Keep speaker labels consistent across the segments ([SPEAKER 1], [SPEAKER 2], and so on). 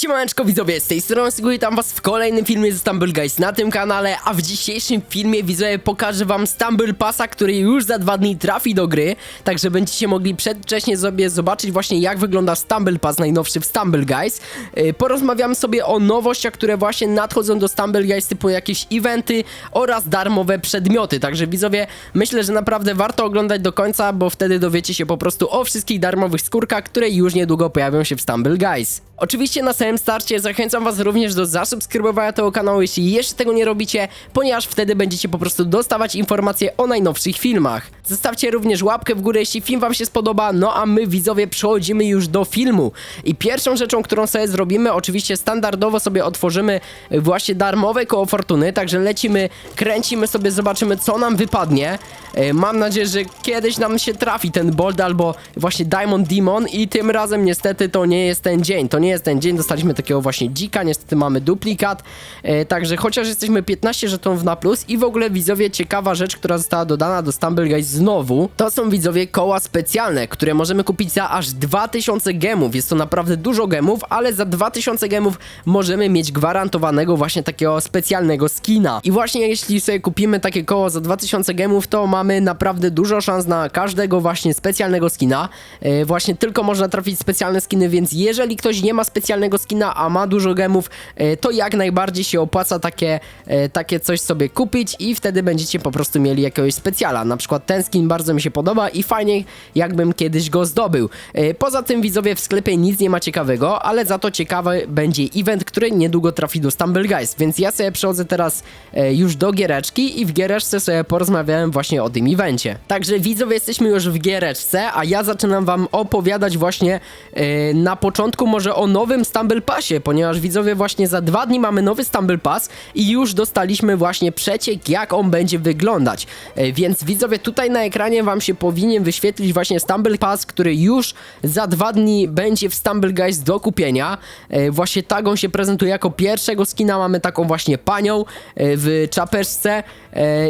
[SPEAKER 1] Siemaneczko widzowie, z tej strony witam was w kolejnym filmie ze Stumble Guys na tym kanale, a w dzisiejszym filmie widzowie pokażę wam Stumble Passa, który już za dwa dni trafi do gry, także będziecie mogli przedwcześnie sobie zobaczyć właśnie jak wygląda Stumble Pass najnowszy w Stumble Guys. Yy, Porozmawiamy sobie o nowościach, które właśnie nadchodzą do Stumble Guys, typu jakieś eventy oraz darmowe przedmioty, także widzowie myślę, że naprawdę warto oglądać do końca, bo wtedy dowiecie się po prostu o wszystkich darmowych skórkach, które już niedługo pojawią się w Stumble Guys. Oczywiście na samym starcie zachęcam was również do zasubskrybowania tego kanału, jeśli jeszcze tego nie robicie, ponieważ wtedy będziecie po prostu dostawać informacje o najnowszych filmach. Zostawcie również łapkę w górę, jeśli film wam się spodoba, no a my widzowie przechodzimy już do filmu. I pierwszą rzeczą, którą sobie zrobimy, oczywiście standardowo sobie otworzymy właśnie darmowe koło fortuny, także lecimy, kręcimy sobie, zobaczymy co nam wypadnie. E, Mam nadzieję, że kiedyś nam się trafi ten Bold albo właśnie Diamond Demon i tym razem niestety to nie jest ten dzień, to nie jest ten dzień, dostaliśmy takiego właśnie dzika, niestety mamy duplikat, e, także chociaż jesteśmy 15 żetonów na plus i w ogóle widzowie ciekawa rzecz, która została dodana do Stumble Guys znowu, to są widzowie koła specjalne, które możemy kupić za aż 2000 gemów, jest to naprawdę dużo gemów, ale za 2000 gemów możemy mieć gwarantowanego właśnie takiego specjalnego skina. I właśnie jeśli sobie kupimy takie koło za 2000 gemów, to mamy naprawdę dużo szans na każdego właśnie specjalnego skina, e, właśnie tylko można trafić specjalne skiny, więc jeżeli ktoś nie ma specjalnego skina, a ma dużo gemów, e, to jak najbardziej się opłaca takie, e, takie coś sobie kupić i wtedy będziecie po prostu mieli jakiegoś specjala. Na przykład ten skin bardzo mi się podoba i fajnie jakbym kiedyś go zdobył. E, Poza tym widzowie w sklepie nic nie ma ciekawego, ale za to ciekawy będzie event, który niedługo trafi do Stumble Guys, więc ja sobie przechodzę teraz już do giereczki i w giereczce sobie porozmawiałem właśnie o tym evencie. Także widzowie jesteśmy już w giereczce, a ja zaczynam wam opowiadać właśnie na początku może o nowym Stumble Passie, ponieważ widzowie właśnie za dwa dni mamy nowy Stumble Pass i już dostaliśmy właśnie przeciek jak on będzie wyglądać. E, Więc widzowie tutaj na ekranie wam się powinien wyświetlić właśnie Stumble Pass, który już za dwa dni będzie w Stumble Guys do kupienia. E, Właśnie tak on się prezentuje jako pierwszego skina, mamy taką właśnie panią e, w czapeczce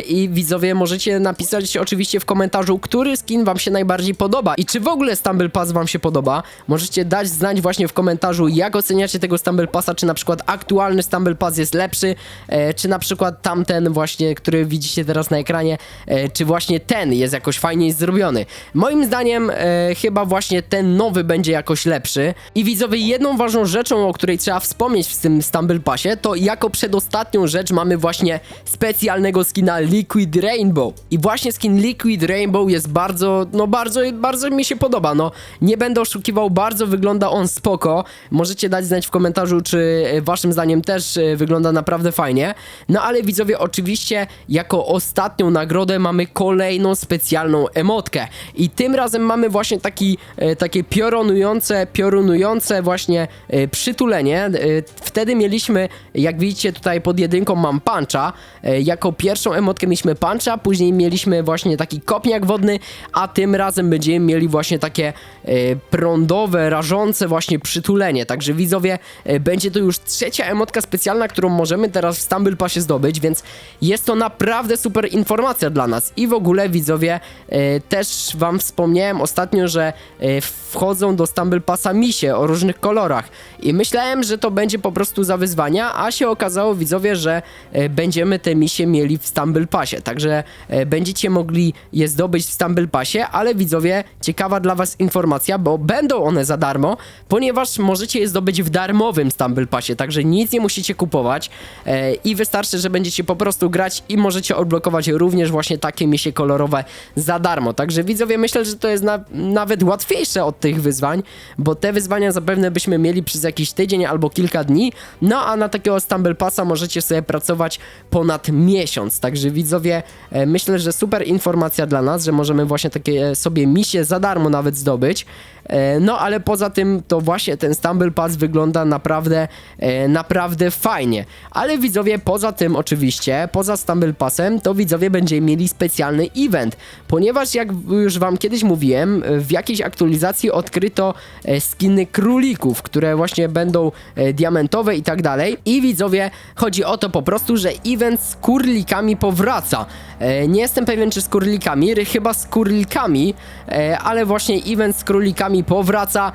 [SPEAKER 1] i widzowie możecie napisać oczywiście w komentarzu, który skin wam się najbardziej podoba i czy w ogóle Stumble Pass wam się podoba. Możecie dać znać właśnie w komentarzu, jak oceniacie tego Stumble Passa, czy na przykład aktualny Stumble Pass jest lepszy, e, czy na przykład tamten właśnie, który widzicie teraz na ekranie, e, czy właśnie ten jest jakoś fajniej zrobiony. Moim zdaniem e, chyba właśnie ten nowy będzie jakoś lepszy. I widzowie, jedną ważną rzeczą, o której trzeba wspomnieć w tym Stumble Passie, to jako przedostatnią rzecz mamy właśnie specjalnego skina Liquid Rainbow. I właśnie skin Liquid Rainbow jest bardzo, no bardzo, bardzo mi się podoba, no. Nie będę oszukiwał, bardzo wygląda on spoko. Możecie dać znać w komentarzu, czy e, waszym zdaniem też e, wygląda naprawdę fajnie. No ale widzowie, oczywiście jako ostatnią nagrodę mamy kolejną specjalną emotkę. I tym razem mamy właśnie taki, e, takie piorunujące, piorunujące właśnie przytulenie. Wtedy mieliśmy, jak widzicie tutaj pod jedynką mam puncha. Jako pierwszą emotkę mieliśmy puncha, później mieliśmy właśnie taki kopniak wodny, a tym razem będziemy mieli właśnie takie prądowe, rażące właśnie przytulenie. Także widzowie, e, będzie to już trzecia emotka specjalna, którą możemy teraz w Stumble Passie zdobyć, więc jest to naprawdę super informacja dla nas. I w ogóle widzowie, e, też wam wspomniałem ostatnio, że e, wchodzą do Stumble Passa misie o różnych kolorach. I myślałem, że to będzie po prostu za wyzwania, a się okazało widzowie, że będziemy te misie mieli w Stumble Passie. Także będziecie mogli je zdobyć w Stumble Passie, ale widzowie, ciekawa dla was informacja, bo będą one za darmo, ponieważ możecie je zdobyć w darmowym Stumble Passie, także nic nie musicie kupować e, i wystarczy, że będziecie po prostu grać i możecie odblokować również właśnie takie misie kolorowe za darmo. Także widzowie, myślę, że to jest na, nawet łatwiejsze od tych wyzwań, bo te wyzwania zapewne byśmy mieli przez jakiś tydzień albo kilka dni, no a na takiego Stumble Passa możecie sobie pracować ponad miesiąc. Także widzowie, e, myślę, że super informacja dla nas, że możemy właśnie takie e, sobie misie za darmo nawet zdobyć. E, No ale poza tym to właśnie ten Stumble Pass wygląda naprawdę, e, naprawdę fajnie. Ale widzowie, poza tym oczywiście, poza Stumble Passem, to widzowie będziemy mieli specjalny event, ponieważ jak już wam kiedyś mówiłem, w jakiejś aktualizacji odkryto e, skiny królików, które właśnie będą e, diamentowe i tak dalej. I widzowie, chodzi o to po prostu, że event z kurlikami powraca. Nie jestem pewien, czy z kurlikami, chyba z kurlikami, ale właśnie event z królikami powraca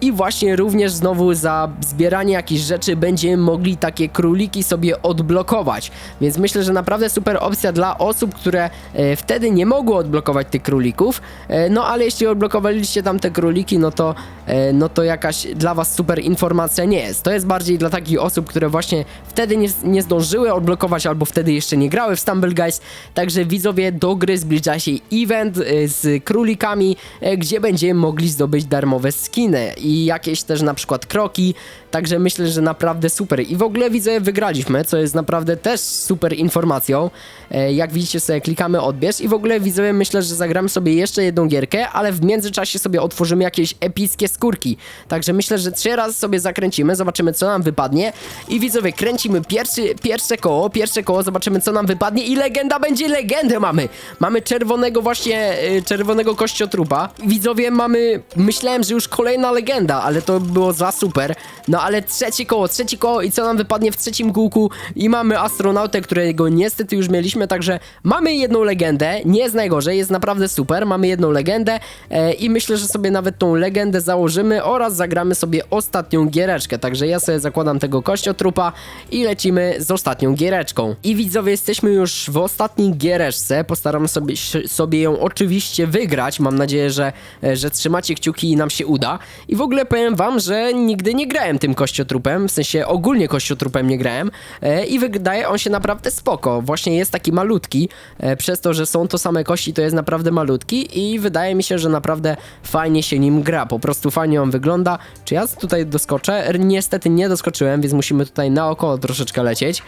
[SPEAKER 1] i właśnie również znowu za za zbieranie jakichś rzeczy będziemy mogli takie króliki sobie odblokować. Więc myślę, że naprawdę super opcja dla osób, które e, wtedy nie mogły odblokować tych królików. E, no ale jeśli odblokowaliście tam te króliki, no to, e, no to jakaś dla was super informacja nie jest. To jest bardziej dla takich osób, które właśnie wtedy nie, nie zdążyły odblokować albo wtedy jeszcze nie grały w Stumble Guys. Także widzowie do gry zbliża się event e, z królikami, e, gdzie będziemy mogli zdobyć darmowe skiny i jakieś też na przykład kroki. die Także myślę, że naprawdę super. I w ogóle widzę, wygraliśmy, co jest naprawdę też super informacją. E, Jak widzicie sobie klikamy odbierz i w ogóle widzowie myślę, że zagramy sobie jeszcze jedną gierkę, ale w międzyczasie sobie otworzymy jakieś epickie skórki. Także myślę, że trzy razy sobie zakręcimy, zobaczymy co nam wypadnie. I widzowie, kręcimy pierwszy, pierwsze koło, pierwsze koło, zobaczymy co nam wypadnie i legenda będzie, legendę mamy! Mamy czerwonego właśnie, y, czerwonego kościotrupa. Widzowie, mamy, myślałem, że już kolejna legenda, ale to było za super. No ale trzecie koło, trzecie koło i co nam wypadnie w trzecim kółku? I mamy astronautę, którego niestety już mieliśmy, także mamy jedną legendę, nie jest najgorzej, jest naprawdę super, mamy jedną legendę e, i myślę, że sobie nawet tą legendę założymy oraz zagramy sobie ostatnią giereczkę, także ja sobie zakładam tego kościotrupa i lecimy z ostatnią giereczką. I widzowie, jesteśmy już w ostatniej giereczce, postaram sobie, sobie ją oczywiście wygrać, mam nadzieję, że, e, że trzymacie kciuki i nam się uda. I w ogóle powiem wam, że nigdy nie grałem tym kościotrupem, w sensie ogólnie kościotrupem nie grałem e, i wydaje on się naprawdę spoko. Właśnie jest taki malutki, e, przez to, że są to same kości, to jest naprawdę malutki i wydaje mi się, że naprawdę fajnie się nim gra, po prostu fajnie on wygląda. Czy ja tutaj doskoczę? R- Niestety nie doskoczyłem, więc musimy tutaj naokoło troszeczkę lecieć.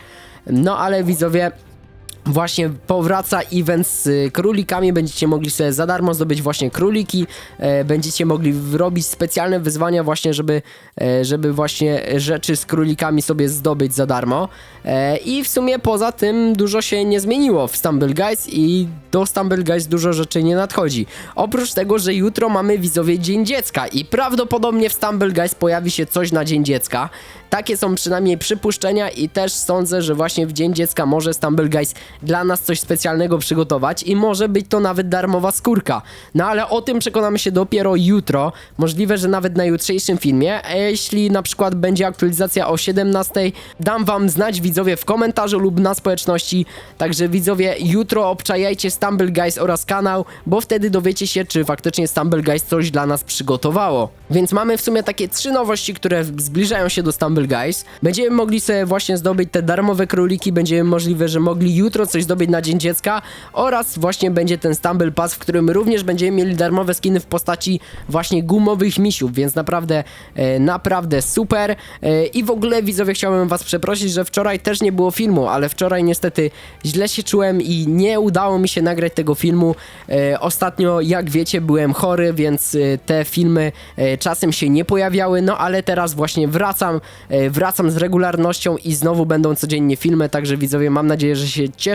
[SPEAKER 1] No ale widzowie, Właśnie powraca event z y, królikami, będziecie mogli sobie za darmo zdobyć właśnie króliki, e, będziecie mogli robić specjalne wyzwania właśnie, żeby, e, żeby właśnie rzeczy z królikami sobie zdobyć za darmo. E, I w sumie poza tym dużo się nie zmieniło w Stumble Guys i do Stumble Guys dużo rzeczy nie nadchodzi. Oprócz tego, że jutro mamy widzowie Dzień Dziecka i prawdopodobnie w Stumble Guys pojawi się coś na Dzień Dziecka. Takie są przynajmniej przypuszczenia i też sądzę, że właśnie w Dzień Dziecka może Stumble Guys dla nas coś specjalnego przygotować i może być to nawet darmowa skórka. No ale o tym przekonamy się dopiero jutro. Możliwe, że nawet na jutrzejszym filmie. A jeśli na przykład będzie aktualizacja o 17, dam wam znać widzowie w komentarzu lub na społeczności. Także widzowie, jutro obczajajcie Stumble Guys oraz kanał, bo wtedy dowiecie się, czy faktycznie Stumble Guys coś dla nas przygotowało. Więc mamy w sumie takie trzy nowości, które zbliżają się do Stumble Guys. Będziemy mogli sobie właśnie zdobyć te darmowe króliki, będziemy możliwe, że mogli jutro coś zdobyć na Dzień Dziecka oraz właśnie będzie ten Stumble Pass, w którym również będziemy mieli darmowe skiny w postaci właśnie gumowych misiów, więc naprawdę, e, naprawdę super. E, I w ogóle widzowie chciałbym was przeprosić, że wczoraj też nie było filmu, ale wczoraj niestety źle się czułem i nie udało mi się nagrać tego filmu. E, ostatnio, jak wiecie, byłem chory, więc te filmy czasem się nie pojawiały, no ale teraz właśnie wracam, wracam z regularnością i znowu będą codziennie filmy, także widzowie, mam nadzieję, że się cieszycie,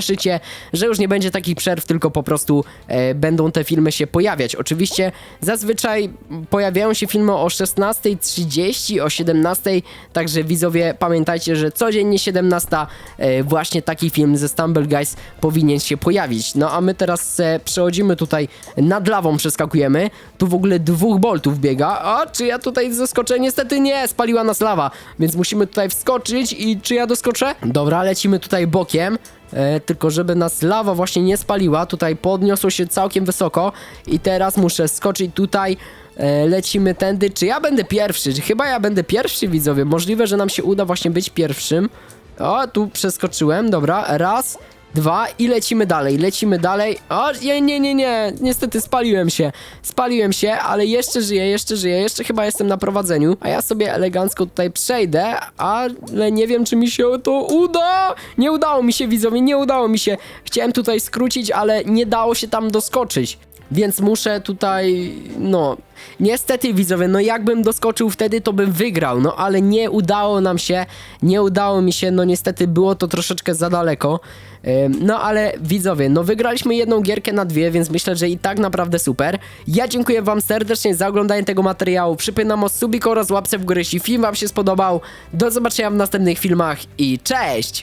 [SPEAKER 1] że już nie będzie takich przerw, tylko po prostu e, będą te filmy się pojawiać. Oczywiście zazwyczaj pojawiają się filmy o 16.30, o 17.00, także widzowie, pamiętajcie, że codziennie 17 e, właśnie taki film ze Stumble Guys powinien się pojawić. No a my teraz e, przechodzimy tutaj, nad lawą przeskakujemy, tu w ogóle dwóch boltów biega, a czy ja tutaj zeskoczę? Niestety nie, spaliła nas lawa, więc musimy tutaj wskoczyć i czy ja doskoczę? Dobra, lecimy tutaj bokiem. E, tylko żeby nas lawa właśnie nie spaliła, tutaj podniosło się całkiem wysoko i teraz muszę skoczyć tutaj, e, lecimy tędy, czy ja będę pierwszy? Chyba ja będę pierwszy widzowie, możliwe, że nam się uda właśnie być pierwszym. O, tu przeskoczyłem, dobra, raz, dwa i lecimy dalej, lecimy dalej. O, nie, nie, nie, nie, niestety spaliłem się, spaliłem się, ale jeszcze żyję, jeszcze żyję, jeszcze chyba jestem na prowadzeniu, a ja sobie elegancko tutaj przejdę, ale nie wiem, czy mi się to uda. Nie udało mi się, widzowie, nie udało mi się. Chciałem tutaj skrócić, ale nie dało się tam doskoczyć. Więc muszę tutaj, no, niestety widzowie, no jakbym doskoczył wtedy, to bym wygrał, no ale nie udało nam się, nie udało mi się, no niestety było to troszeczkę za daleko. No ale widzowie, no wygraliśmy jedną gierkę na dwie, więc myślę, że i tak naprawdę super. Ja dziękuję wam serdecznie za oglądanie tego materiału. Przypominam o subik oraz łapce w górę, jeśli film wam się spodobał. Do zobaczenia w następnych filmach i cześć!